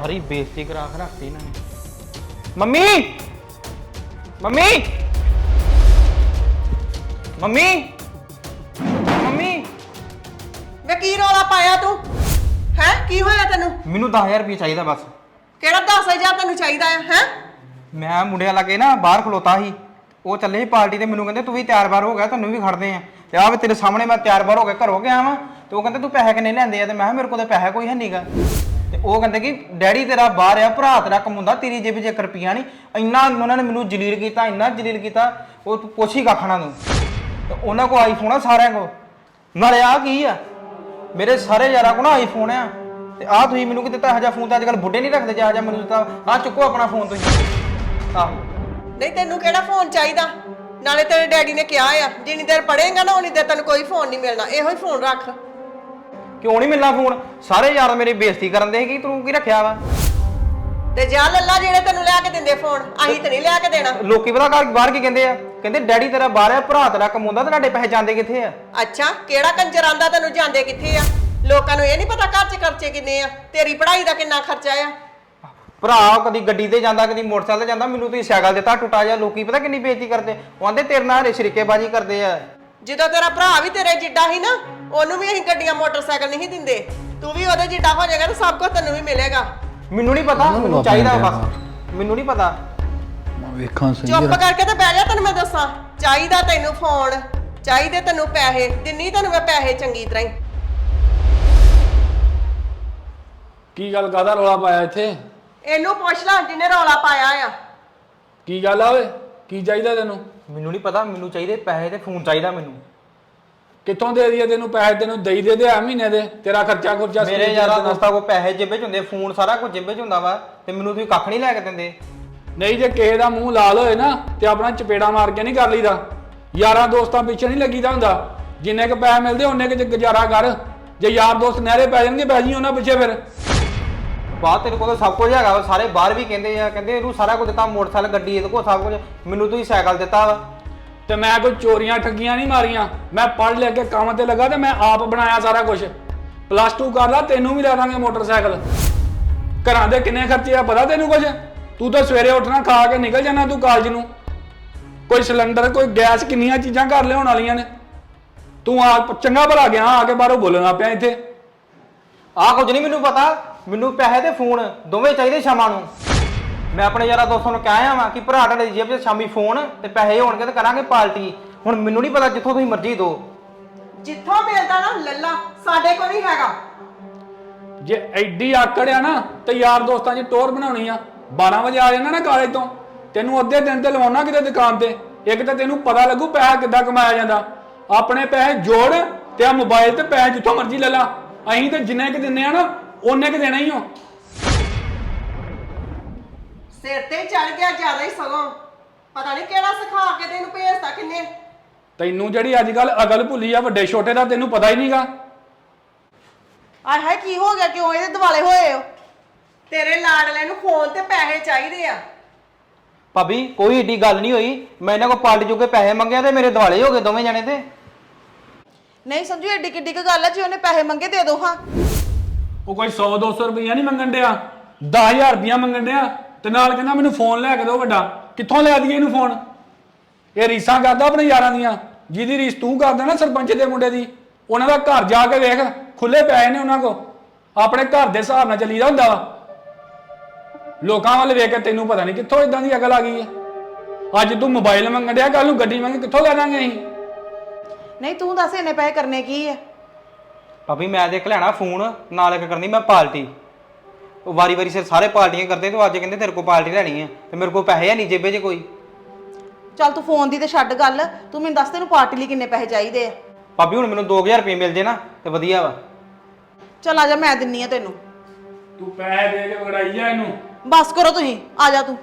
ਸਾਰੀ ਬੇਇੱਜ਼ਤੀ ਕਰਾ ਕੇ ਰੱਖਤੀ ਇਹਨਾਂ ਨੇ। ਮੰਮੀ! ਮੰਮੀ! ਮੰਮੀ! ਮੰਮੀ! ਵੇ ਕੀ ਰੌਲਾ ਪਾਇਆ ਤੂੰ? ਹੈ? ਕੀ ਹੋਇਆ ਤੈਨੂੰ? ਮੈਨੂੰ 10000 ਰੁਪਏ ਚਾਹੀਦਾ ਬਸ। ਕਿਹੜਾ 10000 ਤੈਨੂੰ ਚਾਹੀਦਾ ਹੈ ਹੈ? ਮੈਂ ਮੁੰਡਿਆਂ ਲੱਗੇ ਨਾ ਬਾਹਰ ਖਲੋਤਾ ਸੀ। ਉਹ ਚੱਲੇ ਸੀ ਪਾਰਟੀ ਤੇ ਮੈਨੂੰ ਕਹਿੰਦੇ ਤੂੰ ਵੀ ਤਿਆਰ ਬਾਰ ਹੋ ਗਿਆ ਤੈਨੂੰ ਵੀ ਖੜਦੇ ਆ। ਤੇ ਆ ਵੀ ਤੇਰੇ ਸਾਹਮਣੇ ਮੈਂ ਤਿਆਰ ਬਾਰ ਹੋ ਕੇ ਘਰੋਂ ਗਿਆ ਵਾਂ। ਤੇ ਉਹ ਕਹਿੰਦੇ ਤੂੰ ਪੈਸੇ ਕਿੰਨੇ ਲੈਂਦੇ ਆ? ਤੇ ਮੈਂ ਕਿਹਾ ਮੇਰੇ ਕੋਲ ਤਾਂ ਪੈਸਾ ਕੋਈ ਹੈ ਨਹੀਂਗਾ ਤੇ ਉਹ ਕਹਿੰਦੇ ਕਿ, ਡੈਡੀ ਤੇਰਾ ਬਾਹਰ ਆ, ਭਰਾ ਤੇਰਾ ਕਮਾਉਂਦਾ ਤੇਰੀ ਜੇਬ 'ਚ ਇੱਕ ਰੁਪਈਆ ਨਹੀਂ, ਇੰਨਾ ਉਹਨਾਂ ਨੇ ਮੈਨੂੰ ਜਲੀਲ ਕੀਤਾ, ਇੰਨਾ ਜਲੀਲ ਕੀਤਾ, ਉਹ ਤੂੰ ਪੁੱਛ ਹੀ ਕੱਖ ਨਾ ਤੇ। ਉਹਨਾਂ ਕੋ ਆਈਫੋਨ ਆ ਸਾਰਿਆਂ ਕੋ ਨਾਲੇ ਆ ਕੀ ਆ? ਮੇਰੇ ਸਾਰੇ ਯਾਰਾਂ ਕੋ ਨਾ ਆਈਫੋਨ ਆ। ਤੇ ਆ ਤੁਸੀਂ ਮੈਨੂੰ ਕਿ ਦਿੱਤਾ? ਹਜਾ ਫੋਨ ਤਾਂ ਅੱਜ ਕੱਲ ਬੁੱਢੇ ਨਹੀਂ ਰੱਖਦੇ ਜਿਹਾ ਜਿਹਾ ਮੈਨੂੰ ਦਿੱਤਾ। ਆ ਚੁੱਕੋ ਆਪਣਾ ਫੋਨ ਤੁਸੀਂ। ਆਹੋ। ਨਹੀਂ, ਤੈਨੂੰ ਕਿਹੜਾ ਫੋਨ ਚਾਹੀਦਾ? ਨਾਲੇ ਤੇਰੇ ਡੈਡੀ ਨੇ ਕਿਹਾ ਆ, ਜਿੰਨੀ ਦੇਰ ਪੜੇਗਾ ਨਾ, ਉਨੀ ਦੇਰ ਤੈਨੂੰ ਕੋਈ ਫੋਨ ਨਹੀਂ ਮਿਲਣਾ। ਇਹੋ ਹੀ ਫੋਨ ਰੱਖ। ਕਿਉਂ ਨਹੀਂ ਮਿਲਣਾ ਫੋਨ? ਸਾਰੇ ਯਾਰ ਮੇਰੀ ਬੇਇੱਜ਼ਤੀ ਕਰਨ ਦੇ ਕਿ ਤੂੰ ਕੀ ਰੱਖਿਆ ਵਾ? ਤੇ ਜਾ ਲੱਲਾ ਜਿਹੜੇ ਤੈਨੂੰ ਲਿਆ ਕੇ ਦਿੰਦੇ ਫੋਨ ਅਸੀਂ ਤੇ ਨਹੀਂ ਲਿਆ ਕੇ ਦੇਣਾ। ਲੋਕੀ ਪਤਾ ਘਰ ਬਾਹਰ ਕੀ ਕਹਿੰਦੇ ਆ? ਕਹਿੰਦੇ ਡੈਡੀ ਤੇਰਾ ਬਾਹਰ ਆ ਭਰਾ ਤੇਰਾ ਕਮਾਉਂਦਾ ਤੇ ਤੁਹਾਡੇ ਪੈਸੇ ਜਾਂਦੇ ਕਿੱਥੇ ਆ? ਅੱਛਾ ਕਿਹੜਾ ਕੰਜਰ ਆਂਦਾ ਤੈਨੂੰ ਜਾਂਦੇ ਕਿੱਥੇ ਆ? ਲੋਕਾਂ ਨੂੰ ਇਹ ਨਹੀਂ ਪਤਾ ਘਰ 'ਚ ਖਰਚੇ ਕਿੰਨੇ ਆ ਤੇਰੀ ਪੜ੍ਹਾਈ ਦਾ ਕਿੰਨਾ ਖਰਚਾ ਆ? ਭਰਾ ਕਦੀ ਗੱਡੀ ਤੇ ਜਾਂਦਾ ਕਦੀ ਮੋਟਰਸਾਈਕਲ ਤੇ ਜਾਂਦਾ ਮੈਨੂੰ ਤੁਸੀਂ ਸਾਈਕਲ ਦਿੱਤਾ ਟੁੱਟਾ ਜਾ ਲੋਕੀ ਪਤਾ ਕਿੰਨੀ ਬੇਇੱਜ਼ਤੀ ਕਰਦੇ? ਉਹ ਆਂਦੇ ਤੇਰੇ ਨਾਲ ਸ਼ਰੀਕੇਬਾਜ਼ੀ ਕਰਦੇ ਆ। ਜਦੋਂ ਤੇਰਾ ਭਰਾ ਵੀ ਤੇਰੇ ਜਿੱਡਾ ਸੀ ਨਾ ਉਹਨੂੰ ਵੀ ਅਸੀਂ ਗੱਡੀਆਂ ਮੋਟਰਸਾਈਕਲ ਨਹੀਂ ਦਿੰਦੇ। ਤੂੰ ਵੀ ਉਹਦੇ ਜਿੱਡਾ ਹੋ ਜਾਏਗਾ ਤਾਂ ਸਭ ਕੁਝ ਤੈਨੂੰ ਵੀ ਮਿਲੇਗਾ। ਮੈਨੂੰ ਨਹੀਂ ਪਤਾ ਮੈਨੂੰ ਚਾਹੀਦਾ ਬਸ। ਮੈਨੂੰ ਨਹੀਂ ਪਤਾ। ਮੈਂ ਵੇਖਾਂ ਸਹੀ ਚੁੱਪ ਜਰਾ। ਕਰਕੇ ਤੇ ਬਹਿ ਜਾ ਤੈਨੂੰ ਮੈਂ ਦੱਸਾਂ। ਚਾਹੀਦਾ ਤੈਨੂੰ ਫੋਨ ਚਾਹੀਦੇ ਤੈਨੂੰ ਪੈਸੇ ਦਿੰਨੀ ਤੈਨੂੰ ਮੈਂ ਪੈਸੇ ਚੰਗੀ ਤਰ੍ਹਾਂ ਹੀ। ਕੀ ਗੱਲ ਕਾਦਾ ਰੌਲਾ ਪਾਇਆ ਇੱਥੇ? ਇਹਨੂੰ ਪੁੱਛ ਲੈ ਜਿਹਨੇ ਰੌਲਾ ਪਾਇਆ ਆ। ਕੀ ਗੱਲ ਆ ਓਏ? ਕੀ ਚਾਹੀਦਾ ਤੈਨੂੰ? ਮੈਨੂੰ ਨਹੀਂ ਪਤਾ ਮੈਨੂੰ ਚਾਹੀਦੇ ਪੈਸੇ ਤੇ ਫੋਨ ਚਾਹੀਦਾ ਮੈਨੂੰ। ਕਿੱਥੋਂ ਦੇ ਦਈਏ ਤੈਨੂੰ ਪੈਸੇ? ਤੈਨੂੰ ਦੇਈ ਦੇ ਦੇ ਆ ਮਹੀਨੇ ਦੇ। ਤੇਰਾ ਖਰਚਾ ਖੁਰਚਾ ਮੇਰੇ ਯਾਰਾਂ ਤੇਰਾ। ਦੋਸਤਾਂ ਕੋ ਪੈਸੇ ਜੇਬੇ ਚ ਹੁੰਦੇ ਫੋਨ ਸਾਰਾ ਕੁਝ ਜੇਬੇ ਚ ਹੁੰਦਾ ਵਾ ਤੇ ਮੈਨੂੰ ਤੁਸੀਂ ਕੱਖ ਨਹੀਂ ਲੈ ਕੇ ਦਿੰਦੇ। ਨਹੀਂ ਜੇ ਕਿਸੇ ਦਾ ਮੂੰਹ ਲਾਲ ਹੋਏ ਨਾ ਤੇ ਆਪਣਾ ਚਪੇੜਾ ਮਾਰ ਕੇ ਨਹੀਂ ਕਰ ਲਈਦਾ। ਯਾਰਾਂ ਦੋਸਤਾਂ ਪਿੱਛੇ ਨਹੀਂ ਲੱਗੀਦਾ ਹੁੰਦਾ। ਜਿੰਨੇ ਕ ਪੈਸੇ ਮਿਲਦੇ ਉਹਨੇ ਕ ਗੁਜ਼ਾਰਾ ਕਰ। ਜੇ ਯਾਰ ਦੋਸਤ ਨਹਿਰੇ ਪੈ ਜਾਣਗੇ ਪੈ ਜੀ ਉਹਨਾਂ ਪਿੱਛੇ ਫਿਰ। ਬਾਹਰ ਤੇਰੇ ਕੋਲ ਤਾਂ ਸਭ ਕੁਝ ਹੈਗਾ ਵਾ ਸਾਰੇ ਬਾਹਰ ਵੀ ਕਹਿੰਦੇ ਆ ਕਹਿੰਦੇ ਇਹਨੂੰ ਸਾਰਾ ਕੁਝ ਦਿੱਤਾ ਮੋਟਰਸਾਈਕਲ ਗੱਡੀ ਇਹਦੇ ਕੋਲ ਸਭ ਕੁਝ ਮੈਨੂੰ ਤੁਸੀਂ ਸਾਈਕਲ ਦਿੱਤਾ ਵਾ। ਤੇ ਮੈਂ ਕੋਈ ਚੋਰੀਆਂ ਠੱਗੀਆਂ ਨਹੀਂ ਮਾਰੀਆਂ। ਮੈਂ ਪੜ੍ਹ ਲਿਖ ਕੇ ਕੰਮ ਤੇ ਲੱਗਾ ਤੇ ਮੈਂ ਆਪ ਬਣਾਇਆ ਸਾਰਾ ਕੁਝ ਪਲੱਸ 2 ਕਰ ਲਾ, ਤੈਨੂੰ ਵੀ ਲੈ ਦਾਂਗੇ ਮੋਟਰਸਾਈਕਲ। ਘਰਾਂ ਦੇ ਕਿੰਨੇ ਖਰਚੇ ਆ, ਪਤਾ ਤੈਨੂੰ ਕੁਝ ਤੂੰ ਤਾਂ ਸਵੇਰੇ ਉੱਠਣਾ, ਖਾ ਕੇ ਨਿਕਲ ਜਾਣਾ ਤੂੰ ਕਾਲਜ ਨੂੰ। ਕੋਈ ਸਿਲੰਡਰ, ਕੋਈ ਗੈਸ ਕਿੰਨੀਆਂ ਚੀਜ਼ਾਂ ਘਰ ਲਿਆਉਣ ਵਾਲੀਆਂ ਨੇ। ਤੂੰ ਆ, ਚੰਗਾ ਭਲਾ ਗਿਆ, ਆ ਕੇ ਬਾਹਰੋਂ ਬੋਲਣਾ ਪਿਆ ਇੱਥੇ। ਆਹ ਕੁਝ ਨਹੀਂ ਮੈਨੂੰ ਪਤਾ। ਮੈਨੂੰ ਪੈਸੇ ਤੇ ਫੋਨ, ਦੋਵੇਂ ਚਾਹੀਦੇ ਸ਼ਾਮਾਂ ਨੂੰ। ਮੈਂ ਆਪਣੇ ਯਾਰਾਂ ਦੋਸਤਾਂ ਨੂੰ ਕਹਿਆ ਵਾਂ ਕਿ ਭਰਾ ਤੁਹਾਡੇ ਦੀ ਜੇਬ 'ਚ ਸ਼ਾਮੀ ਫੋਨ ਤੇ ਪੈਸੇ ਹੋਣਗੇ ਤੇ ਕਰਾਂਗੇ ਪਾਰਟੀ। ਹੁਣ ਮੈਨੂੰ ਨਹੀਂ ਪਤਾ ਜਿੱਥੋਂ ਤੁਸੀਂ ਮਰਜ਼ੀ ਦਿਓ ਜਿੱਥੋਂ ਮਿਲਦਾ ਨਾ ਲੱਲਾ ਸਾਡੇ ਕੋਲ ਨਹੀਂ ਹੈਗਾ। ਜੇ ਐਡੀ ਆਕੜ ਆ ਨਾ ਤੇ ਯਾਰ ਦੋਸਤਾਂ 'ਚ ਟੋਰ ਬਣਾਉਣੀ ਆ। 12 ਵਜੇ ਆ ਜਾਣਾ ਨਾ ਕਾਲਜ ਤੋਂ। ਤੈਨੂੰ ਅੱਧੇ ਦਿਨ ਤੇ ਲਵਾਉਣਾ ਕਿਤੇ ਦੁਕਾਨ ਤੇ। ਇੱਕ ਤਾਂ ਤੈਨੂੰ ਪਤਾ ਲੱਗੂ ਪੈਸਾ ਕਿੱਦਾਂ ਕਮਾਇਆ ਜਾਂਦਾ। ਆਪਣੇ ਪੈਸੇ ਜੋੜ ਤੇ ਆ ਮੋਬਾਈਲ ਤੇ ਪੈਸੇ ਜਿੱਥੋਂ ਮਰਜ਼ੀ ਲੈ ਲਾ। ਅਸੀਂ ਤੇ ਜਿੰਨੇ ਕਿ ਦਿੰਨੇ ਆ ਨਾ ਉਹਨੇ ਕਿ ਦੇਣਾ ਹੀ ਹੋ ਸਿਰ ਤੇ ਚੜ ਗਿਆ ਜ਼ਿਆਦਾ ਹੀ ਸਗੋਂ। ਪਤਾ ਨਹੀਂ ਕਿਹੜਾ ਸਿਖਾ ਕੇ ਤੈਨੂੰ ਭੇਜਤਾ ਕਿੰਨੇ। ਤੈਨੂੰ ਜਿਹੜੀ ਅੱਜ ਕੱਲ ਅਗਲ ਭੁੱਲੀ ਆ ਵੱਡੇ ਛੋਟੇ ਦਾ ਤੈਨੂੰ ਪਤਾ ਹੀ ਨਹੀਂਗਾ। ਆਏ ਹਾਏ ਕੀ ਹੋ ਗਿਆ? ਕਿਉਂ ਇਹਦੇ ਦਿਵਾਲੇ ਹੋਏ ਹੋ? ਤੇਰੇ ਲਾਡਲੇ ਨੂੰ ਫੋਨ ਤੇ ਪੈਸੇ ਚਾਹੀਦੇ ਆ। ਭਾਬੀ ਕੋਈ ਏਡੀ ਗੱਲ ਨਹੀਂ ਹੋਈ। ਮੈਂ ਇਹਨਾਂ ਕੋਲ ਪਾਰਟੀ ਜੋਗੇ ਪੈਸੇ ਮੰਗਿਆ ਤੇ ਮੇਰੇ ਦਿਵਾਲੇ ਹੋ ਗਏ ਦੋਵੇਂ ਜਣੇ ਤੇ। ਨਹੀਂ ਸਮਝੋ ਏਡੀ ਕਿੱਡੀ ਕੁ ਗੱਲ ਆ ਜੇ ਉਹਨੇ ਪੈਸੇ ਮੰਗੇ ਦੇ ਦੋ ਹਾਂ। ਉਹ ਕੋਈ 100 200 ਰੁਪਈਆ ਨਹੀਂ ਮੰਗਣ ਡਿਆ? 10000 ਰੁਪਈਆ ਮੰਗਣ ਡਿਆ? ਤੇ ਨਾਲ ਕਹਿੰਦਾ ਮੈਨੂੰ ਫੋਨ ਲੈ ਕੇ ਦਿਓ ਵੱਡਾ। ਕਿੱਥੋਂ ਲੈ ਦਈਏ ਇਹਨੂੰ ਫੋਨ? ਇਹ ਰੀਸਾਂ ਕਰਦਾ ਆਪਣੇ ਯਾਰਾਂ ਦੀਆਂ। ਜਿਹਦੀ ਰੀਸ ਤੂੰ ਕਰਦਾ ਨਾ ਸਰਪੰਚ ਦੇ ਮੁੰਡੇ ਦੀ ਉਹਨਾਂ ਦਾ ਘਰ ਜਾ ਕੇ ਵੇਖ ਖੁੱਲੇ ਪਏ ਨੇ ਉਹਨਾਂ ਕੋ ਆਪਣੇ ਘਰ ਦੇ ਹਿਸਾਬ ਨਾਲ ਚੱਲੀਦਾ ਹੁੰਦਾ ਵਾ। ਲੋਕਾਂ ਵੱਲ ਵੇਖ ਕੇ ਤੈਨੂੰ ਪਤਾ ਨਹੀਂ ਕਿੱਥੋਂ ਇਦਾਂ ਦੀ ਅਕਲ ਆ ਗਈ ਹੈ। ਅੱਜ ਤੂੰ ਮੋਬਾਈਲ ਮੰਗਣ ਡਿਆ ਕੱਲ ਨੂੰ ਗੱਡੀ ਮੰਗੇ ਕਿੱਥੋਂ ਲੈ ਦਾਂਗੇ ਅਸੀਂ? ਨਹੀਂ ਤੂੰ ਦੱਸ ਇਹਨੇ ਪੈਸੇ ਕਰਨੇ ਕੀ ਆ? ਭਾਬੀ ਮੈਂ ਦੇਖ ਲੈਣਾ ਫੋਨ ਨਾਲ ਇੱਕ ਕਰਨੀ ਮੈਂ ਪਾਰਟੀ ਉਹ ਵਾਰੀ ਵਾਰੀ ਸਿਰ ਸਾਰੇ ਪਾਰਟੀਆਂ ਕਰਦੇ ਤੇ ਉਹ ਅੱਜ ਕਹਿੰਦੇ ਤੇਰੇ ਕੋਲ ਪਾਰਟੀ ਲੈਣੀ ਹੈ ਤੇ ਮੇਰੇ ਕੋਲ ਪੈਸੇ ਹੈ ਨਹੀਂ ਜੇਬੇ 'ਚ ਕੋਈ। ਚੱਲ ਤੂੰ ਫੋਨ ਦੀ ਤੇ ਛੱਡ ਗੱਲ ਤੂੰ ਮੈਨੂੰ ਦੱਸ ਤੈਨੂੰ ਪਾਰਟੀ ਲਈ ਕਿੰਨੇ ਪੈਸੇ ਚਾਹੀਦੇ ਆ। ਭਾਬੀ ਹੁਣ ਮੈਨੂੰ 2000 ਰੁਪਏ ਮਿਲ ਜੇ ਨਾ ਤੇ ਵਧੀਆ ਵਾ। ਚੱਲ ਆ ਜਾ ਮੈਂ ਦਿੰਨੀ ਆ ਤੈਨੂੰ। ਤੂੰ ਪੈਸੇ ਦੇ ਕੇ ਵਗੜਾਈ ਜਾ ਇਹਨੂੰ। ਬਸ ਕਰੋ ਤੁਸੀਂ ਆ ਜਾ ਤੂੰ।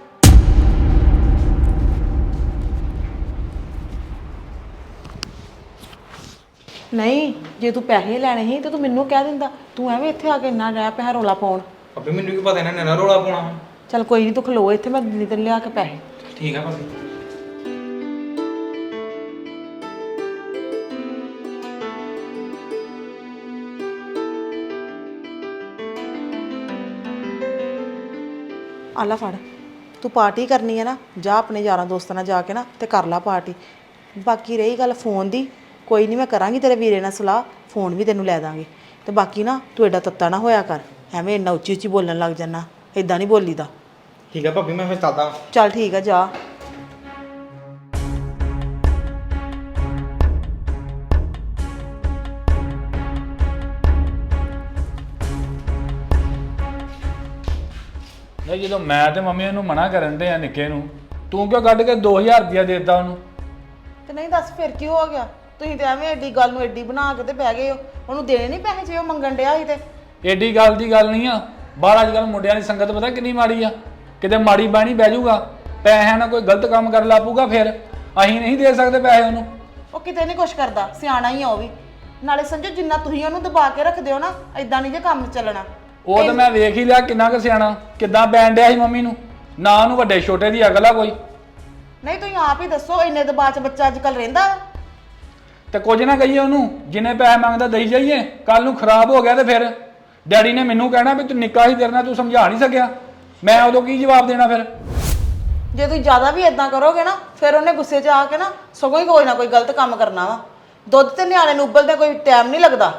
ਨਹੀਂ ਜੇ ਤੂੰ ਪੈਸੇ ਲੈਣੇ ਸੀ ਤੇ ਤੂੰ ਮੈਨੂੰ ਕਹਿ ਦਿੰਦਾ ਤੂੰ ਐਵੇਂ ਇੱਥੇ ਆ ਕੇ ਇੰਨਾ ਰਹਿ ਪਿਆ ਰੋਲਾ ਪਾਉਣ। ਭਾਬੀ ਮੈਨੂੰ ਕੀ ਪਤਾ ਇਹਨਾਂ ਨੇ ਨਾ ਰੋਲਾ ਪਾਉਣਾ। ਵਾ। ਚੱਲ ਕੋਈ ਨਹੀਂ ਤੂੰ ਖਲੋ ਇੱਥੇ ਮੈਂ ਤੇ ਲਿਆ ਕੇ ਪੈਸੇ ਠੀਕ ਆ ਭਾਬੀ। ਆ ਲੈ ਫੜ ਤੂੰ ਪਾਰਟੀ ਕਰਨੀ ਹੈ ਨਾ ਜਾ ਆਪਣੇ ਯਾਰਾਂ ਦੋਸਤਾਂ ਨਾਲ ਜਾ ਕੇ ਨਾ ਤੇ ਕਰ ਲੈ ਪਾਰਟੀ। ਬਾਕੀ ਰਹੀ ਗੱਲ ਫੋਨ ਦੀ ਕੋਈ ਨਹੀਂ ਮੈਂ ਕਰਾਂਗੀ ਤੇਰੇ ਵੀਰੇ ਨਾਲ ਸਲਾਹ ਫੋਨ ਵੀ ਤੈਨੂੰ ਲੈ ਦਾਂਗੇ। ਤੇ ਬਾਕੀ ਨਾ ਤੂੰ ਐਡਾ ਤੱਤਾ ਨਾ ਹੋਇਆ ਕਰ। ਐਵੇਂ ਇੰਨਾ ਉੱਚੀ ਉੱਚੀ ਬੋਲਣ ਲੱਗ ਜਾਣਾ ਇਦਾਂ ਨਹੀਂ ਬੋਲੀਦਾ। ਠੀਕ ਹੈ ਭਾਬੀ ਮੈਂ ਫਿਰ ਚੱਲਦਾ। ਚੱਲ ਠੀਕ ਆ ਜਾ। ਨਹੀਂ ਜਦੋਂ ਮੈਂ ਤੇ ਮੰਮੀ ਉਹਨੂੰ ਮਨਾ ਕਰਨ ਦੇ ਆ ਨਿੱਕੇ ਨੂੰ ਤੂੰ ਕਿਉਂ ਕੱਢ ਕੇ 2000 ਰੁਪਇਆ ਦਿੱਤਾ ਉਹਨੂੰ? ਤੇ ਨਹੀਂ ਦੱਸ ਫਿਰ ਕੀ ਹੋ ਗਿਆ? ਤੁਸੀਂ ਤੇ ਐਵੇਂ ਐਡੀ ਗੱਲ ਨੂੰ ਐਡੀ ਬਣਾ ਕੇ ਤੇ ਬਹਿ ਗਏ ਹੋ। ਉਹਨੂੰ ਦੇਣੇ ਨਹੀਂ ਪੈਸੇ ਜੇ ਉਹ ਮੰਗਣ ਡਿਆ ਸੀ ਤੇ। ਏਡੀ ਗੱਲ ਦੀ ਗੱਲ ਨਹੀਂ ਆ। ਬਾਹਰ ਅੱਜ ਕੱਲ ਮੁੰਡਿਆਂ ਦੀ ਸੰਗਤ ਪਤਾ ਕਿੰਨੀ ਮਾੜੀ ਆ। ਕਿਤੇ ਮਾੜੀ ਬਾਣੀ ਬਹਿ ਜਾਊਗਾ ਪੈਸਿਆਂ ਨਾਲ ਕੋਈ ਗਲਤ ਕੰਮ ਕਰ ਲਾਪੂਗਾ ਫਿਰ। ਅਸੀਂ ਨਹੀਂ ਦੇ ਸਕਦੇ ਪੈਸੇ ਉਹਨੂੰ। ਉਹ ਕਿਤੇ ਨਹੀਂ ਕੁਛ ਕਰਦਾ ਸਿਆਣਾ ਹੀ ਆ ਉਹ ਵੀ। ਨਾਲੇ ਸੰਜੋ ਜਿੰਨਾ ਤੁਸੀਂ ਉਹਨੂੰ ਦਬਾ ਕੇ ਰੱਖਦੇ ਹੋ ਨਾ ਐਦਾਂ ਨਹੀਂ ਜੇ ਕੰਮ ਚੱਲਣਾ। ਉਹ ਤਾਂ ਮੈਂ ਵੇਖ ਹੀ ਲਿਆ ਕਿੰਨਾ ਕੁ ਸਿਆਣਾ। ਕਿੱਦਾਂ ਬੈਣ ਡਿਆ ਸੀ ਮੰਮੀ ਨੂੰ। ਨਾ ਉਹਨੂੰ ਵੱਡੇ ਛੋਟੇ ਦੀ ਅਕਲ ਆ ਕੋਈ। ਨਹੀਂ ਤੁਸੀਂ ਆਪ ਹੀ ਦੱਸੋ ਇੰਨੇ ਦਬਾ ਚ ਬੱਚਾ ਅੱਜ ਕੱਲ ਰਹਿੰਦਾ? ਤੇ ਕੁਝ ਨਾ ਕਹੀਏ ਉਹਨੂੰ ਜਿੰਨੇ ਪੈਸੇ ਮੰਗਦਾ ਦੇਈ ਜਾਈਏ ਕੱਲ ਨੂੰ ਖਰਾਬ ਹੋ ਗਿਆ ਤੇ ਫਿਰ। ਡੈਡੀ ਨੇ ਮੈਨੂੰ ਕਹਿਣਾ ਵੀ ਤੂੰ ਨਿੱਕਾ ਹੀ ਤੇਰੇ ਨਾਲ ਤੂੰ ਸਮਝਾ ਨਹੀਂ ਸਕਿਆ। ਮੈਂ ਉਦੋਂ ਕੀ ਜਵਾਬ ਦੇਣਾ ਫਿਰ? ਜੇ ਤੁਸੀਂ ਜ਼ਿਆਦਾ ਵੀ ਇਦਾਂ ਕਰੋਗੇ ਨਾ ਫਿਰ ਉਹਨੇ ਗੁੱਸੇ 'ਚ ਆ ਕੇ ਨਾ ਸਗੋਂ ਹੀ ਕੋਈ ਨਾ ਕੋਈ ਗਲਤ ਕੰਮ ਕਰਨਾ ਵਾ। ਦੁੱਧ ਤੇ ਨਿਆਣੇ ਨੂੰ ਉਬਲਦੇ ਕੋਈ ਟਾਈਮ ਨਹੀਂ ਲੱਗਦਾ।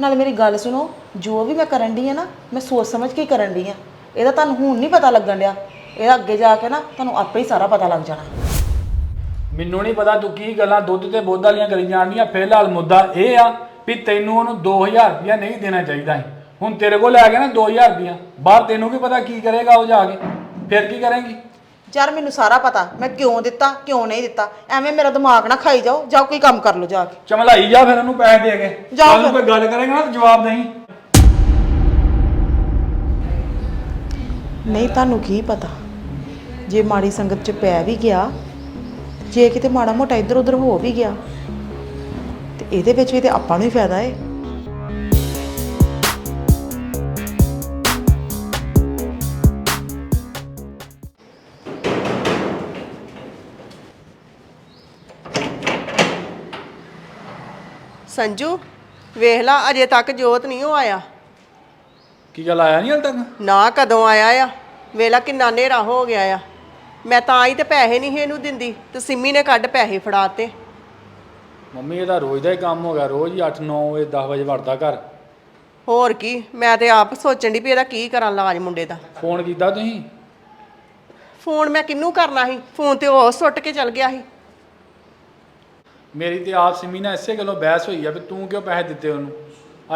ਨਾਲ ਮੇਰੀ ਗੱਲ ਸੁਣੋ ਜੋ ਵੀ ਮੈਂ ਕਰਨ ਦੀ ਆ ਨਾ ਮੈਂ ਸੋਚ ਸਮਝ ਕੇ ਹੀ ਕਰਨ ਦੀ ਆ। ਇਹਦਾ ਤੁਹਾਨੂੰ ਹੁਣ ਨਹੀਂ ਪਤਾ ਲੱਗਣ ਡਿਆ। ਇਹਦਾ ਅੱਗੇ ਜਾ ਕੇ ਨਾ ਤੁਹਾਨੂੰ ਆਪੇ ਹੀ ਸਾਰਾ ਪਤਾ ਲੱਗ ਜਾਣਾ। ਮੈਨੂੰ ਨਹੀਂ ਪਤਾ ਤੂੰ ਕੀ ਗੱਲਾਂ ਦੁੱਧ ਤੇ ਬੋਧ ਵਾਲੀਆਂ ਕਰੀ ਜਾਂਦੀਆਂ ਫਿਲਹਾਲ ਮੁੱਦਾ ਇਹ ਆ ਵੀ ਤੈਨੂੰ ਉਹਨੂੰ 2000 ਰੁਪਇਆ ਨਹੀਂ ਦੇਣਾ ਚਾਹੀਦਾ ਸੀ। ਹੁਣ ਤੇਰੇ ਕੋਲ ਲੈ ਗਿਆ ਨਾ 2000 ਰੁਪਇਆ ਬਾਹਰ ਤੈਨੂੰ ਕੀ ਪਤਾ ਕੀ ਕਰੇਗਾ ਉਹ ਜਾ ਕੇ। ਫਿਰ ਕੀ ਕਰੇਂਗੀ? ਯਾਰ ਮੈਨੂੰ ਸਾਰਾ ਪਤਾ ਮੈਂ ਕਿਉਂ ਦਿੱਤਾ ਕਿਉਂ ਨਹੀਂ ਦਿੱਤਾ ਐਵੇਂ ਮੇਰਾ ਦਿਮਾਗ ਨਾ ਖਾਈ ਜਾਓ ਜਾਓ ਕੋਈ ਕੰਮ ਕਰ ਲਓ ਜਾ ਕੇ। ਚਮਲਾਈ ਜਾ ਫਿਰ ਉਹਨੂੰ ਪੈਸੇ ਦੇ ਕੇ। ਜਾ ਕੱਲ ਨੂੰ ਫਿਰ। ਕੋਈ ਗੱਲ ਕਰੇਗਾ ਨਾ ਤਾਂ ਜਵਾਬ ਨਹੀਂ ਨਹੀਂ ਤੁਹਾਨੂੰ ਕੀ ਪਤਾ? ਜੇ ਮਾੜੀ ਸੰਗਤ 'ਚ ਪੈ ਵੀ ਗਿਆ ਜੇ ਕਿਤੇ ਮਾੜਾ ਮੋਟਾ ਇੱਧਰ ਉੱਧਰ ਹੋ ਵੀ ਗਿਆ ਇਹਦੇ ਵਿੱਚ ਵੀ ਤੇ ਆਪਾਂ ਨੂੰ ਹੀ ਫਾਇਦਾ ਏ। ਸੰਜੂ ਵੇਖ ਲਾ ਅਜੇ ਤੱਕ ਜੋਤ ਨਹੀਂ ਉਹ ਆਇਆ। ਕੀ ਗੱਲ ਆਇਆ ਨਹੀਂ ਹਾਲ ਤੱਕ? ਨਾ ਕਦੋਂ ਆਇਆ ਆ? ਵੇਖ ਲਾ ਕਿੰਨਾ ਹਨੇਰਾ ਹੋ ਗਿਆ ਆ। ਮੈਂ ਤਾਂ ਆਈ ਤੇ ਪੈਸੇ ਨਹੀਂ ਸੀ ਇਹਨੂੰ ਦਿੰਦੀ ਤੇ ਸਿੰਮੀ ਨੇ ਕੱਢ ਪੈਸੇ ਫੜਾਤੇ ਮੰਮੀ ਇਹਦਾ ਰੋਜ਼ ਦਾ ਹੀ ਕੰਮ ਹੋ ਗਿਆ ਰੋਜ਼ ਹੀ 8 9 ਵਜੇ 10 ਵਜੇ ਵੜਦਾ ਘਰ। ਹੋਰ ਕੀ ਮੈਂ ਤੇ ਆਪ ਸੋਚਣ ਦੀ ਵੀ ਇਹਦਾ ਕੀ ਕਰਾਂ ਲਾਜ ਮੁੰਡੇ ਦਾ। ਫੋਨ ਕੀਤਾ ਤੁਸੀਂ? ਫੋਨ ਮੈਂ ਕਿਹਨੂੰ ਕਰਨਾ ਸੀ? ਫੋਨ ਤੇ ਉਹ ਸੁੱਟ ਕੇ ਚਲ ਗਿਆ ਸੀ। ਮੇਰੀ ਤੇ ਆਪ ਸਿਮੀ ਨਾਲ ਇਸੇ ਗੱਲੋਂ ਬਹਿਸ ਹੋਈ ਆ ਵੀ ਤੂੰ ਕਿਉਂ ਪੈਸੇ ਦਿੱਤੇ ਉਹਨੂੰ?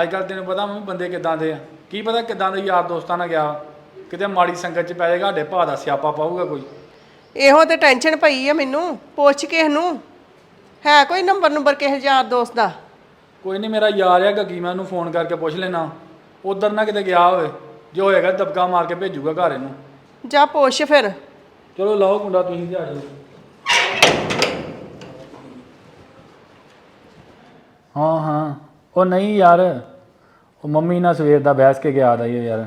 ਅੱਜ ਕੱਲ ਤੈਨੂੰ ਪਤਾ ਮੰਮੀ ਬੰਦੇ ਕਿਦਾਂ ਦੇ ਆ। ਕੀ ਪਤਾ ਕਿਦਾਂ ਦੇ ਯਾਰ ਦੋਸਤਾਂ ਨਾਲ ਗਿਆ ਕਿਤੇ ਮਾੜੀ ਸੰਗਤ ਚ ਪੈ ਜਾਏਗਾ ਸਾਡੇ ਭਾ ਦਾ ਸਿਆਪਾ ਪਾਊਗਾ ਕੋਈ। ਇਹੋ ਤੇ ਟੈਨਸ਼ਨ ਪਈ ਆ ਮੈਨੂੰ ਪੁੱਛ ਕਿਸ ਨੂੰ ਹੈ ਕੋਈ ਨੰਬਰ ਨੰਬਰ ਕਿਸੇ ਯਾਰ ਦੋਸਤ ਦਾ? ਕੋਈ ਨਹੀਂ ਮੇਰਾ ਯਾਰ ਆ ਗੱਗੀ ਮੈਂ ਉਹਨੂੰ ਫੋਨ ਕਰਕੇ ਪੁੱਛ ਲੈਣਾ। ਉਧਰ ਨਾ ਕਿਤੇ ਗਿਆ ਹੋਵੇ ਜੇ ਹੋਏਗਾ ਦਬਕਾ ਮਾਰ ਕੇ ਭੇਜੂਗਾ ਘਰ ਇਹਨੂੰ। ਜਾ ਪੁੱਛ ਫਿਰ। ਚਲੋ ਲਾਓ ਕੁੰਡਾ ਤੁਸੀਂ ਤੇ ਆ ਜਾਓ। ਹਾਂ ਹਾਂ। ਉਹ ਨਹੀਂ ਯਾਰ ਉਹ ਮੰਮੀ ਨਾਲ ਸਵੇਰ ਦਾ ਬਹਿਸ ਕੇ ਗਿਆ ਦਾ ਹੀ ਯਾਰ।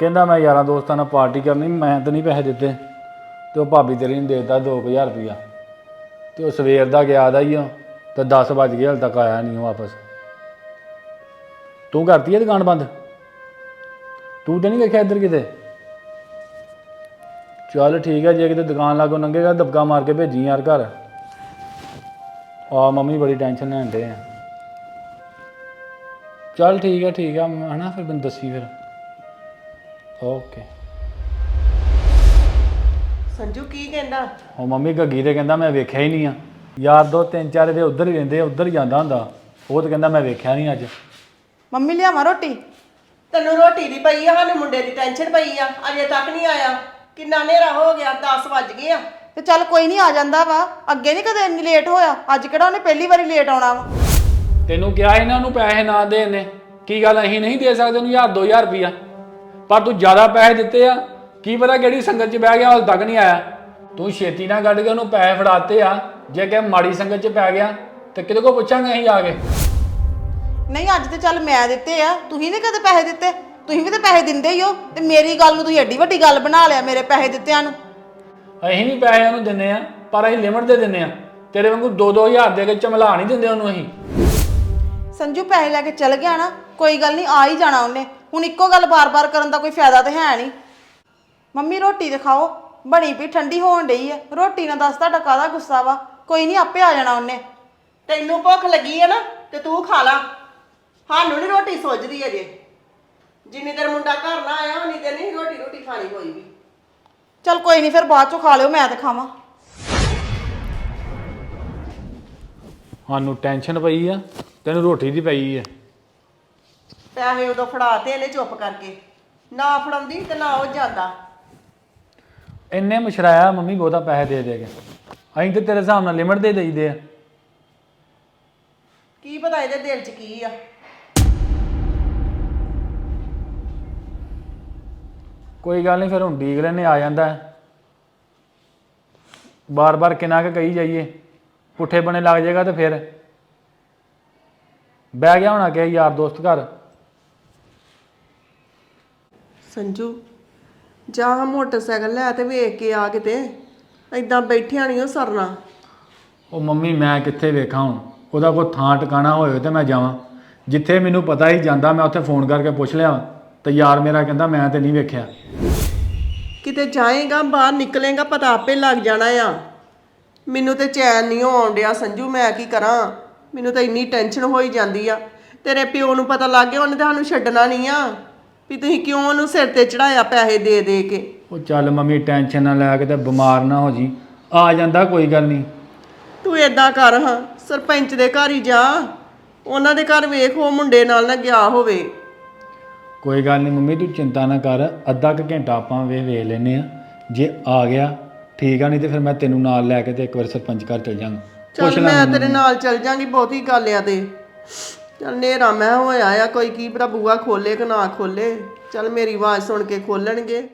ਕਹਿੰਦਾ ਮੈਂ ਯਾਰਾਂ ਦੋਸਤਾਂ ਨਾਲ ਪਾਰਟੀ ਕਰਨੀ ਮੈਂ ਤਾਂ ਨਹੀਂ ਪੈਸੇ ਦਿੱਤੇ ਤੇ ਉਹ ਭਾਬੀ ਤੇਰੀ ਨੇ ਦੇ ਦਿੱਤਾ 2000 ਰੁਪਇਆ। ਤੇ ਉਹ ਸਵੇਰ ਦਾ ਗਿਆ ਦਾ ਹੀ ਆ, ਤੇ 10 ਵਜ ਗਏ ਹਾਲੇ ਤੱਕ ਆਇਆ ਨਹੀਂ ਉਹ ਵਾਪਸ। ਤੂੰ ਕਰਤੀ ਹੈ ਦੁਕਾਨ ਬੰਦ? ਤੂੰ ਤੇ ਨਹੀਂ ਵੇਖਿਆ ਇੱਧਰ ਕਿਤੇ? ਚੱਲ ਠੀਕ ਹੈ ਜੇ ਕਿਤੇ ਦੁਕਾਨ ਲਾਗੋਂ ਲੰਘੇਗਾ ਦਬਕਾ ਮਾਰ ਕੇ ਭੇਜੀ ਯਾਰ ਘਰ। ਆ ਮੰਮੀ ਬੜੀ ਟੈਨਸ਼ਨ ਲੈਂਦੇ ਆ। ਚੱਲ ਠੀਕ ਹੈ ਠੀਕ ਹੈ ਹਨਾ, ਫਿਰ ਮੈਨੂੰ ਦੱਸੀ ਫਿਰ। ਓਕੇ। ਸੰਜੂ ਕੀ ਕਹਿੰਦਾ? ਉਹ ਮੰਮੀ ਗੱਗੀ ਤੇ ਕਹਿੰਦਾ ਮੈਂ ਵੇਖਿਆ ਹੀ ਨਹੀਂ ਆ। ਯਾਰ ਦੋ ਤਿੰਨ ਚਾਰ ਇਹਦੇ ਉੱਧਰ ਹੀ ਰਹਿੰਦੇ ਉੱਧਰ ਹੀ ਜਾਂਦਾ ਹੁੰਦਾ। ਉਹ ਤੇ ਕਹਿੰਦਾ ਮੈਂ ਵੇਖਿਆ ਨਹੀਂ ਅੱਜ। ਮੰਮੀ ਲਿਆਵਾਂ ਰੋਟੀ? ਤੈਨੂੰ ਰੋਟੀ ਦੀ ਪਈ ਆ ਸਾਨੂੰ ਮੁੰਡੇ ਦੀ ਟੈਨਸ਼ਨ ਪਈ ਆ ਅਜੇ ਤੱਕ ਨਹੀਂ ਆਇਆ। ਕਿੰਨਾ ਹਨੇਰਾ ਹੋ ਗਿਆ 10 ਵੱਜ ਗਏ ਆ। ਤੇ ਚੱਲ ਕੋਈ ਨਹੀਂ ਆ ਜਾਂਦਾ ਵਾ। ਅੱਗੇ ਨਹੀਂ ਕਦੇ ਇੰਨੀ ਲੇਟ ਹੋਇਆ। ਅੱਜ ਕਿਹੜਾ ਉਹਨੇ ਪਹਿਲੀ ਵਾਰੀ ਲੇਟ ਆਉਣਾ ਵਾ। ਤੈਨੂੰ ਕਿਹਾ ਇਹਨਾਂ ਨੂੰ ਪੈਸੇ ਨਾ ਦੇ ਨੇ। ਕੀ ਗੱਲ ਅਸੀਂ ਨਹੀਂ ਦੇ ਸਕਦੇ ਉਹਨੂੰ ਹਜ਼ਾਰ 2000 ਰੁਪਇਆ ਪਰ ਤੂੰ ਜ਼ਿਆਦਾ ਪੈਸੇ ਦਿੱਤੇ ਆ ਕੀ ਪਤਾ ਕਿਹੜੀ ਸੰਗਤ 'ਚ ਬਹਿ ਗਿਆ ਹਾਲ ਤੱਕ ਨਹੀਂ ਆਇਆ। ਤੂੰ ਛੇਤੀ ਨਾਲ ਕੱਢ ਕੇ ਉਹਨੂੰ ਪੈਸੇ ਫੜਾਤੇ ਆ। ਜੇ ਕਿ ਮਾੜੀ ਸੰਗਤ 'ਚ ਪੈ ਗਿਆ ਤੇ ਕਿਹਦੇ ਕੋਲ ਪੁੱਛਾਂਗੇ ਅਸੀਂ ਆ ਕੇ? ਨਹੀਂ ਅੱਜ ਤੇ ਚੱਲ ਮੈਂ ਦਿੱਤੇ ਆ। ਤੁਸੀਂ ਨਹੀਂ ਕਦੇ ਪੈਸੇ ਦਿੱਤੇ? ਤੁਸੀਂ ਵੀ ਤੇ ਪੈਸੇ ਦਿੰਦੇ ਹੀ ਹੋ। ਤੇ ਮੇਰੀ ਗੱਲ ਨੂੰ ਤੁਸੀਂ ਐਡੀ ਵੱਡੀ ਗੱਲ ਬਣਾ ਲਿਆ ਮੇਰੇ ਪੈਸੇ ਦਿੱਤਿਆਂ ਨੂੰ। ਅਸੀਂ ਵੀ ਪੈਸੇ ਉਹਨੂੰ ਦਿੰਨੇ ਆ ਪਰ ਅਸੀਂ ਲਿਮਟ ਦੇ ਦਿੰਨੇ ਆ। ਤੇਰੇ ਵਾਂਗੂ 2-2000 ਦੇ ਕੇ ਚਮਲਾ ਨਹੀਂ ਦਿੰਦੇ ਉਹਨੂੰ ਅਸੀਂ। ਸੰਜੂ ਪੈਸੇ ਲੈ ਕੇ ਚਲ ਗਿਆ ਨਾ। ਕੋਈ ਗੱਲ ਨਹੀਂ ਆ ਹੀ ਜਾਣਾ ਉਹਨੇ। ਹੁਣ ਇੱਕੋ ਗੱਲ ਬਾਰ-ਬਾਰ ਕਰਨ ਦਾ ਕੋਈ ਫਾਇਦਾ ਤੇ ਹੈ ਨਹੀਂ। ਮੰਮੀ ਰੋਟੀ ਤੇ ਖਾਓ ਬਣੀ ਪਈ ਠੰਡੀ ਹੋਣ ਡਈ ਹੈ ਰੋਟੀ ਨਾਲ ਦੱਸ ਤੁਹਾਡਾ ਕਾਹਦਾ ਗੁੱਸਾ ਵਾ? ਕੋਈ ਨਹੀਂ ਆਪੇ ਆ ਜਾਣਾ ਉਹਨੇ। ਤੈਨੂੰ ਭੁੱਖ ਲੱਗੀ ਹੈ ਨਾ ਤੇ ਤੂੰ ਖਾ ਲਾ। ਸਾਨੂੰ ਨਹੀਂ ਰੋਟੀ ਸੋਚਦੀ ਅਜੇ। ਜਿੰਨੀ ਦੇਰ ਮੁੰਡਾ ਘਰ ਨਾ ਆਇਆ ਉਨੀ ਦੇਰ ਨਹੀਂ ਰੋਟੀ ਰੋਟੀ ਖਾਣੀ ਹੋਈ ਵੀ ਚਲ ਕੋਈ ਨਹੀਂ ਫਿਰ ਬਾਅਦ ਚੋਂ ਖਾ ਲਿਓ ਮੈਂ ਤੇ ਖਾਵਾਂ। ਸਾਨੂੰ ਟੈਨਸ਼ਨ ਪਈ ਆ ਤੈਨੂੰ ਰੋਟੀ ਦੀ ਪਈ ਆ। ਪੈਸੇ ਉਦੋਂ ਫੜਾਤੇ ਇਹਨੇ ਚੁੱਪ ਕਰਕੇ। ਨਾ ਫੜਾਉਂਦੀ ਤੇ ਨਾ ਉਹ ਜਾਂਦਾ। ਇੰਨੇ ਮੁਸ਼ਰਾਇਆ ਮੰਮੀ ਬਹੁਤਾ ਪੈਸੇ ਦੇ ਦੇ ਕੇ। ਅਸੀਂ ਤੇ ਤੇਰੇ ਹਿਸਾਬ ਨਾਲ ਲਿਮਟ ਦੇ ਦੇਈਦੇ ਆ। ਕੀ ਪਤਾ ਇਹਦੇ ਦਿਲ 'ਚ ਕੀ ਆ? ਕੋਈ ਗੱਲ ਨਹੀਂ ਫਿਰ ਹੁਣ ਡੀਕ ਲੈਨੇ ਆ ਜਾਂਦਾ ਬਾਰ-ਬਾਰ ਕਿੰਨਾ ਕੁ ਕਹੀ ਜਾਈਏ। ਪੁੱਠੇ ਬਣੇ ਲੱਗ ਜਾਏਗਾ ਤੇ ਫਿਰ। ਬਹਿ ਗਿਆ ਹੋਣਾ ਕਿ ਯਾਰ ਦੋਸਤ ਘਰ। ਸੰਜੂ ਜਾ ਮੋਟਰਸਾਈਕਲ ਲੈ ਤੇ ਵੇਖ ਕੇ ਆ ਕਿਤੇ। ਐਦਾਂ ਬੈਠਿਆ ਨਹੀਂ ਉਹ ਸਰਨਾ। ਉਹ ਮੰਮੀ ਮੈਂ ਕਿੱਥੇ ਵੇਖਾਂ ਹੁਣ? ਉਹਦਾ ਕੋਈ ਥਾਂ ਟਿਕਾਣਾ ਹੋਵੇ ਤੇ ਮੈਂ ਜਾਵਾਂ। ਜਿੱਥੇ ਮੈਨੂੰ ਪਤਾ ਹੀ ਜਾਂਦਾ ਮੈਂ ਉੱਥੇ ਫੋਨ ਕਰਕੇ ਪੁੱਛ ਲਿਆ। ਤੇ ਯਾਰ ਮੇਰਾ ਕਹਿੰਦਾ ਮੈਂ ਤੇ ਨਹੀਂ ਵੇਖਿਆ। ਕਿਤੇ ਜਾਏਗਾ ਬਾਹਰ ਨਿਕਲੇਗਾ ਪਤਾ ਆਪੇ ਲੱਗ ਜਾਣਾ ਆ। ਮੈਨੂੰ ਤੇ ਚੈਨ ਨਹੀਂ ਆਉਣ ਡਿਆ ਸੰਜੂ ਮੈਂ ਕੀ ਕਰਾਂ? ਮੈਨੂੰ ਤਾਂ ਇੰਨੀ ਟੈਨਸ਼ਨ ਹੋਈ ਜਾਂਦੀ ਆ। ਤੇਰੇ ਪਿਓ ਨੂੰ ਪਤਾ ਲੱਗ ਗਿਆ ਉਹਨੇ ਤਾਂ ਸਾਨੂੰ ਛੱਡਣਾ ਨਹੀਂ ਆ। ਵੀ ਤੁਸੀਂ ਕਿਉਂ ਉਹਨੂੰ ਸਿਰ ਤੇ ਚੜਾਇਆ ਪੈਸੇ ਦੇ ਦੇ ਕੇ? ਉਹ ਚੱਲ ਮੰਮੀ ਟੈਨਸ਼ਨ ਨਾ ਲੈ ਕੇ ਤੇ ਬਿਮਾਰ ਨਾ ਹੋ ਜੀ। ਆ ਜਾਂਦਾ ਕੋਈ ਗੱਲ ਨਹੀਂ। ਤੂੰ ਏਦਾਂ ਕਰ ਹਾਂ ਸਰਪੰਚ ਦੇ ਘਰ ਹੀ ਜਾ। ਉਹਨਾਂ ਦੇ ਘਰ ਵੇਖ ਉਹ ਮੁੰਡੇ ਨਾਲ ਨਾ ਗਿਆ ਹੋਵੇ। ਕੋਈ ਗੱਲ ਨਹੀਂ ਮੰਮੀ ਤੂੰ ਚਿੰਤਾ ਨਾ ਕਰ। ਅੱਧਾ ਕੁ ਘੰਟਾ ਆਪਾਂ ਵੇ ਵੇਖ ਲੈਨੇ ਆ ਜੇ ਆ ਗਿਆ ਠੀਕ ਆ ਨਹੀਂ ਤੇ ਫਿਰ ਮੈਂ ਤੈਨੂੰ ਨਾਲ ਲੈ ਕੇ ਤੇ ਇੱਕ ਵਾਰ ਸਰਪੰਚ ਘਰ ਚਲ ਜਾਵਾਂਗਾ ਚੱਲ ਮੈਂ ਤੇਰੇ ਨਾਲ ਚੱਲ ਜਾਂਗੀ ਬਹੁਤੀ ਗੱਲ ਆ ਤੇ। ਚੱਲ ਨੇਰਾ ਮੈਂ ਹੋਇਆ ਆ ਕੋਈ ਕੀ ਪਤਾ ਬੂਆ ਖੋਲੇ ਕਿ ਨਾ ਖੋਲੇ? ਚੱਲ ਮੇਰੀ ਆਵਾਜ਼ ਸੁਣ ਕੇ ਖੋਲਣਗੇ।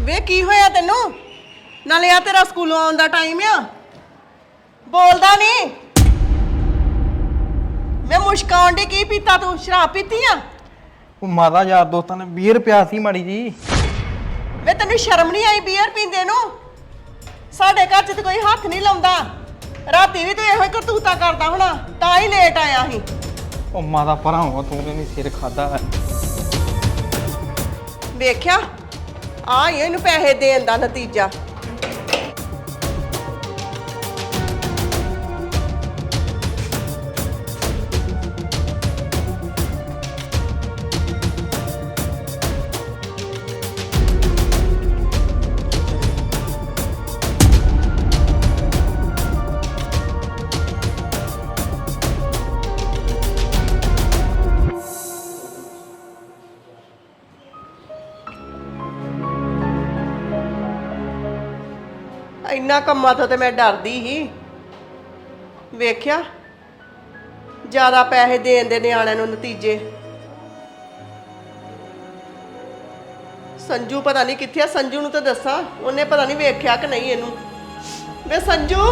ਵੇ ਕੀ ਹੋਇਆ ਤੈਨੂੰ? ਨਾਲੇ ਆ ਤੇਰਾ ਸਕੂਲੋਂ ਆਉਣ ਦਾ ਟਾਈਮ ਆ। ਬੋਲਦਾ ਨਹੀਂ। ਮੈਂ ਮੁਸ਼ਕਾਉਣ ਦੀ ਕੀ ਪੀਤਾ ਤੂੰ? ਸ਼ਰਾਬ ਪੀਤੀ ਆ? ਉਹ ਮਾਤਾ ਯਾਰ ਦੋਸਤਾਂ ਨੇ 20 ਰੁਪਿਆ ਸੀ ਮਾੜੀ ਜੀ। ਵੇ ਤੈਨੂੰ ਸ਼ਰਮ ਨਹੀਂ ਆਈ ਬੀਅਰ ਪੀਂਦੇ ਨੂੰ? ਸਾਡੇ ਘਰ 'ਚ ਤੇ ਕੋਈ ਹੱਥ ਨਹੀਂ ਲਾਉਂਦਾ। ਰਾਤੀ ਵੀ ਤੂੰ ਇਹੋ ਹੀ ਕਰਤੂਤਾ ਕਰਦਾ ਹੋਣਾ ਤਾਂ ਹੀ ਲੇਟ ਆਇਆ ਸੀ। ਉਹ ਮਾਤਾ ਪਰਾਂ ਹੋ ਤੂੰ ਤੇ ਨਹੀਂ ਸਿਰ ਖਾਦਾ। ਵੇਖਿਆ ਆ ਇਹਨੂੰ ਪੈਸੇ ਦੇਣ ਦਾ ਨਤੀਜਾ। ਇੰਨਾ ਕੰਮਾਂ ਤੋਂ ਤੇ ਮੈਂ ਡਰਦੀ ਸੀ। ਵੇਖਿਆ? ਜ਼ਿਆਦਾ ਪੈਸੇ ਦੇਣ ਦੇ ਨਿਆਣਿਆਂ ਨੂੰ ਨਤੀਜੇ। ਸੰਜੂ ਪਤਾ ਨਹੀਂ ਕਿੱਥੇ ਆ, ਸੰਜੂ ਨੂੰ ਤਾਂ ਦੱਸਾਂ, ਉਹਨੇ ਪਤਾ ਨਹੀਂ ਵੇਖਿਆ ਕਿ ਨਹੀਂ ਇਹਨੂੰ। ਵੇ ਸੰਜੂ!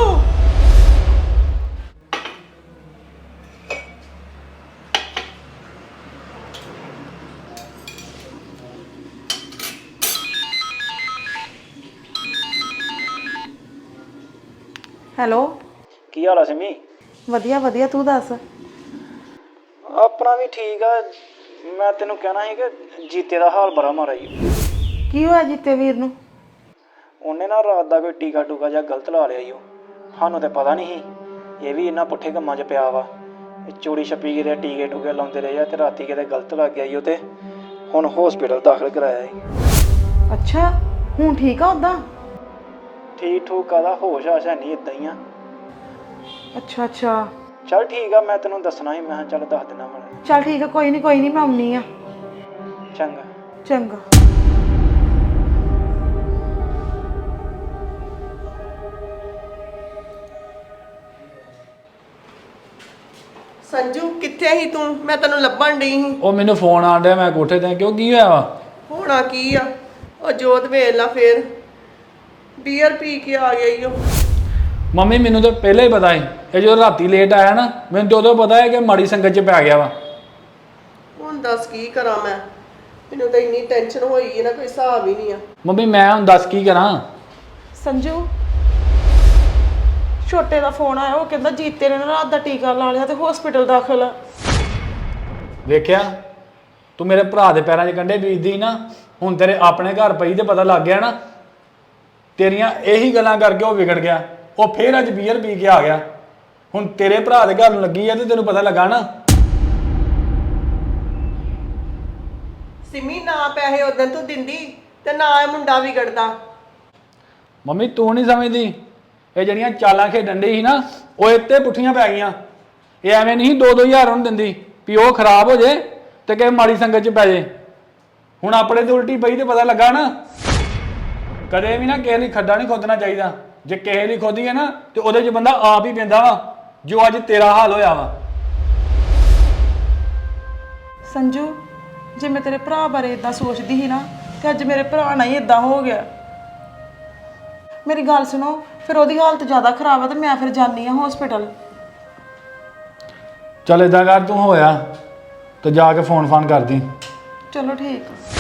ਹੈਲੋ। ਕੀ ਹਾਲ ਆ ਸਿਮੀ? ਵਧੀਆ ਵਧੀਆ ਤੂੰ ਦੱਸ? ਆਪਣਾ ਵੀ ਠੀਕ ਆ। ਮੈਂ ਤੈਨੂੰ ਕਹਿਣਾ ਸੀ ਕਿ ਜੀਤੇ ਦਾ ਹਾਲ ਬੜਾ ਮਾਰਾ ਜੀ। ਕੀ ਹੋਇਆ ਜੀਤੇ ਵੀਰ ਨੂੰ? ਉਹਨੇ ਨਾ ਰਾਤ ਦਾ ਕੋਈ ਟੀਕਾ ਟੂਕਾ ਜਾਂ ਗਲਤ ਲਾ ਲਿਆ ਈ ਉਹ। ਸਾਨੂੰ ਤੇ ਪਤਾ ਨਹੀਂ ਸੀ। ਇਹ ਵੀ ਇਹਨਾਂ ਪੁੱਠੇ ਕੰਮਾਂ 'ਚ ਪਿਆ ਵਾ। ਇਹ ਚੋਰੀ ਛੱਪੀ ਕਿਤੇ ਟੀਕੇ ਟੂਕੇ ਲਾਉਂਦੇ ਰਹੇ ਆ ਤੇ ਰਾਤੀ ਕਿਤੇ ਗਲਤ ਲੱਗ ਗਿਆ ਈ ਉਹ ਤੇ। ਹੁਣ ਹਸਪੀਟਲ ਦਾਖਲ ਕਰਾਇਆ ਈ ਅੱਛਾ ਹੁਣ ਠੀਕ ਆ ਉਦਾਂ ਠੀਕ ਠੂਕ ਆਦਾ ਹੋਸ਼ ਆਸ਼ਾ ਨਹੀਂ ਇਦਾਂ ਹੀ ਆ। ਅੱਛਾ ਅੱਛਾ। ਚੱਲ ਠੀਕ ਆ ਮੈਂ ਤੈਨੂੰ ਦੱਸਣਾ ਸੀ ਮੈਂ ਕਿਹਾ ਚੱਲ ਦੱਸ ਦਿਨਾ ਮੈਂ ਚੱਲ ਠੀਕ ਆ ਕੋਈ ਨਹੀਂ ਕੋਈ ਨਹੀਂ ਮੈਂ ਆਉਣੀ ਆ। ਚੰਗਾ। ਚੰਗਾ। ਸੰਜੂ ਕਿੱਥੇ ਸੀ ਤੂੰ? ਮੈਂ ਤੈਨੂੰ ਲੱਭਣ ਡਈ ਸੀ। ਉਹ ਮੈਨੂੰ ਫੋਨ ਆਣ ਡਿਆ ਮੈਂ ਕੋਠੇ ਤੇ ਕਿਉਂ ਕੀ ਹੋਇਆ ਵਾ? ਹੋਣਾ ਕੀ ਆ? ਉਹ ਜੋਤ ਵੇਖ ਲਾ ਫੇਰ। ਬੀਅਰ ਪੀ ਕੇ ਆ ਗਈ ਉਹ। ਮੰਮੀ ਮੈਨੂੰ ਤਾਂ ਪਹਿਲਾਂ ਹੀ ਪਤਾ ਸੀ। ਇਹ ਜਦੋਂ ਰਾਤੀ ਲੇਟ ਆਇਆ ਨਾ ਮੈਨੂੰ ਤਾਂ ਉਦੋਂ ਪਤਾ ਹੈ ਕਿ ਮਾੜੀ ਸੰਗਤ 'ਚ ਪੈ ਗਿਆ ਵਾ। ਹੁਣ ਦੱਸ ਕੀ ਕਰਾਂ ਮੈਂ? ਮੈਨੂੰ ਤਾਂ ਇੰਨੀ ਟੈਨਸ਼ਨ ਹੋਈ ਹੈ ਨਾ ਕੋਈ ਹਿਸਾਬ ਹੀ ਨਹੀਂ ਆ। ਮੰਮੀ ਮੈਂ ਹੁਣ ਦੱਸ ਕੀ ਕਰਾਂ? ਸੰਜੂ ਛੋਟੇ ਦਾ ਫੋਨ ਆਇਆ ਉਹ ਕਹਿੰਦਾ ਜੀਤੇ ਨੇ ਨਾ ਰਾਤ ਦਾ ਟੀਕਾ ਲਾ ਲਿਆ ਤੇ ਹਸਪੀਟਲ ਦਾਖਲ ਆ। ਵੇਖਿਆ? ਤੂੰ ਮੇਰੇ ਭਰਾ ਦੇ ਪੈਰਾਂ 'ਚ ਕੰਡੇ ਬੀਜਦੀ ਨਾ ਹੁਣ ਤੇਰੇ ਆਪਣੇ ਘਰ ਪਈ ਤੇ ਪਤਾ ਲੱਗ ਗਿਆ ਨਾ ਤੇਰੀਆਂ ਇਹੀ ਗੱਲਾਂ ਕਰਕੇ ਉਹ ਵਿਗੜ ਗਿਆ। ਉਹ ਫੇਰ ਅੱਜ ਬੀਅਰ ਪੀ ਕੇ ਆ ਗਿਆ। ਹੁਣ ਤੇਰੇ ਭਰਾ ਦੇ ਘਰ ਨੂੰ ਲੱਗੀ ਆ ਤੇ ਤੈਨੂੰ ਪਤਾ ਲੱਗਾ ਨਾ। ਸਿਮੀ ਨਾ ਪੈਸੇ ਉਦੋਂ ਤੂੰ ਦਿੰਦੀ ਤੇ ਨਾ ਇਹ ਮੁੰਡਾ ਵਿਗੜਦਾ। ਮੰਮੀ ਤੂੰ ਨਹੀਂ ਸਮਝਦੀ। ਇਹ ਜਿਹੜੀਆਂ ਚਾਲਾਂ ਖੇਡਣ ਡਈ ਸੀ ਨਾ ਉਹ ਇੱਥੇ ਪੁੱਠੀਆਂ ਪੈ ਗਈਆਂ। ਇਹ ਐਵੇਂ ਨਹੀਂ 2-2000 ਉਹਨੂੰ ਦਿੰਦੀ ਵੀ ਉਹ ਖਰਾਬ ਹੋ ਜੇ ਤੇ ਕਿ ਮਾੜੀ ਸੰਗਤ 'ਚ ਪੈ ਜੇ। ਹੁਣ ਆਪਣੇ ਤੇ ਉਲਟੀ ਪਈ ਤੇ ਪਤਾ ਲੱਗਾ ਨਾ। ਕਦੇ ਵੀ ਨਾ ਕਿਸੇ ਲਈ ਖੱਡਾ ਨਹੀਂ ਖੋਦਣਾ ਚਾਹੀਦਾ। ਜੇ ਕਿਸੇ ਲਈ ਖੋਦੀ ਹੈ ਨਾ ਤੇ ਉਹਦੇ 'ਚ ਬੰਦਾ ਆਪ ਹੀ ਪੈਂਦਾ ਵਾ ਜੋ ਅੱਜ ਤੇਰਾ ਹਾਲ ਹੋਇਆ ਵਾ। ਸੰਜੂ ਜੇ ਮੈਂ ਤੇਰੇ ਭਰਾ ਬਾਰੇ ਇਦਾਂ ਸੋਚਦੀ ਸੀ ਨਾ ਤੇ ਅੱਜ ਮੇਰੇ ਭਰਾ ਨਾਲ ਹੀ ਇਦਾਂ ਹੋ ਗਿਆ। ਮੇਰੀ ਗੱਲ ਸੁਣੋ ਫਿਰ ਉਹਦੀ ਹਾਲਤ ਜ਼ਿਆਦਾ ਖਰਾਬ ਹੈ ਤੇ ਮੈਂ ਫਿਰ ਜਾਨੀ ਆ ਹਸਪੀਟਲ ਚੱਲ ਏਦਾਂ ਕਰ ਤੂੰ ਹੋਇਆ ਤੇ ਜਾ ਕੇ ਫੋਨ ਫਾਨ ਕਰਦੀ। ਚਲੋ ਠੀਕ ਆ।